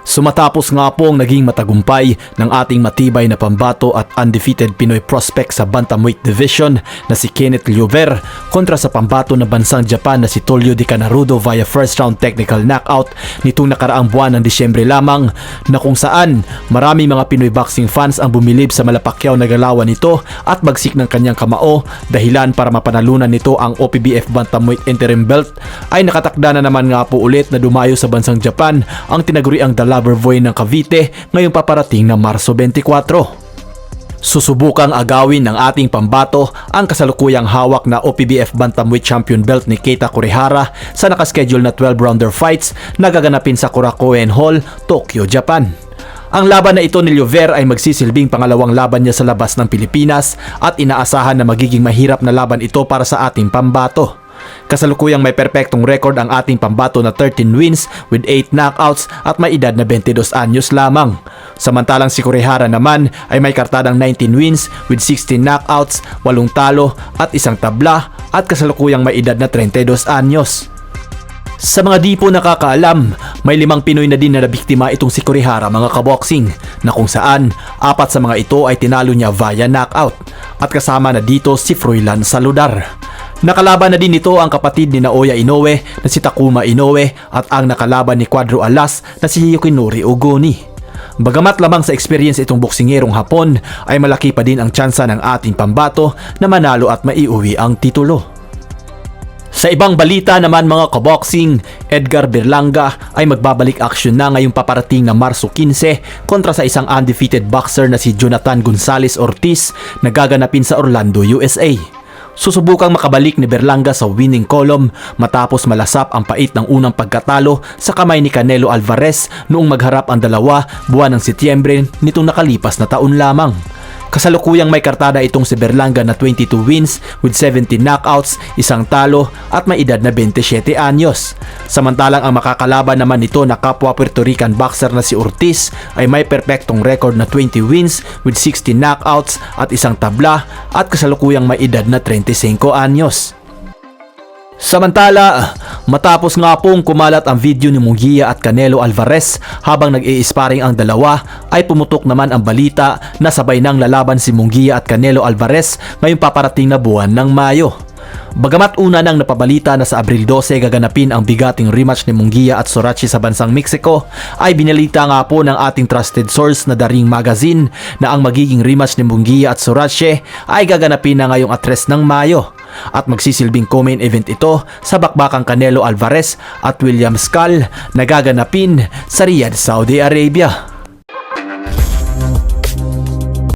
Sumatapos nga po ang naging matagumpay ng ating matibay na pambato at undefeated Pinoy prospect sa Bantamweight Division na si Kenneth Liover kontra sa pambato ng bansang Japan na si Tolyo Di Canarudo via first round technical knockout nitong nakaraang buwan ng Disyembre lamang na kung saan marami mga Pinoy boxing fans ang bumilib sa malapakyaw na galawan nito at bagsik ng kanyang kamao. Dahilan para mapanalunan nito ang OPBF Bantamweight Interim Belt ay nakatakda na naman nga po ulit na dumayo sa bansang Japan ang tinaguriang The Lover Boy ng Cavite ngayong paparating na Marso 24. Susubukang agawin ng ating pambato ang kasalukuyang hawak na OPBF Bantamweight Champion Belt ni Keita Kurihara sa nakaschedule na 12-rounder fights na gaganapin sa Korakuen Hall, Tokyo, Japan. Ang laban na ito ni Llover ay magsisilbing pangalawang laban niya sa labas ng Pilipinas at inaasahan na magiging mahirap na laban ito para sa ating pambato. Kasalukuyang may perpektong record ang ating pambato na 13 wins with 8 knockouts at may edad na 22 anyos lamang. Samantalang si Kurihara naman ay may kartadang 19 wins with 16 knockouts, 8 talo at isang tabla at kasalukuyang may edad na 32 anyos. Sa mga di po nakakaalam, may limang Pinoy na din na nabiktima itong si Kurihara mga kaboxing na kung saan apat sa mga ito ay tinalo niya via knockout at kasama na dito si Froilan Saludar. Nakalaban na din nito ang kapatid ni Naoya Inoue na si Takuma Inoue at ang nakalaban ni Quadro Alas na si Yukinori Ogoni. Bagamat lamang sa experience itong boksingerong Hapon ay malaki pa din ang tsansa ng ating pambato na manalo at maiuwi ang titulo. Sa ibang balita naman mga kaboxing, Edgar Berlanga ay magbabalik aksyon na ngayong paparating na Marso 15 kontra sa isang undefeated boxer na si Jonathan Gonzalez Ortiz na gaganapin sa Orlando, USA. Susubukang makabalik ni Berlanga sa winning column matapos malasap ang pait ng unang pagkatalo sa kamay ni Canelo Alvarez noong magharap ang dalawa buwan ng Setyembre nitong nakalipas na taon lamang. Kasalukuyang may kartada itong si Berlanga na 22 wins with 17 knockouts, isang talo at may edad na 27 anyos. Samantalang ang makakalaban naman nito na kapwa Puerto Rican boxer na si Ortiz ay may perpektong record na 20 wins with 16 knockouts at isang tabla at kasalukuyang may edad na 35 anyos. Samantala, matapos nga pong kumalat ang video ni Mungia at Canelo Alvarez habang nag-i-sparring ang dalawa, ay pumutok naman ang balita na sabay nang lalaban si Mungia at Canelo Alvarez ngayong paparating na buwan ng Mayo. Bagamat una nang napabalita na sa Abril 12 gaganapin ang bigating rematch ni Mungia at Sorachi sa bansang Mexico, ay binalita nga po ng ating trusted source na Daring Magazine na ang magiging rematch ni Mungia at Sorachi ay gaganapin na ngayong atres ng Mayo at magsisilbing co-main event ito sa bakbakang Canelo Alvarez at William Skull na gaganapin sa Riyadh, Saudi Arabia.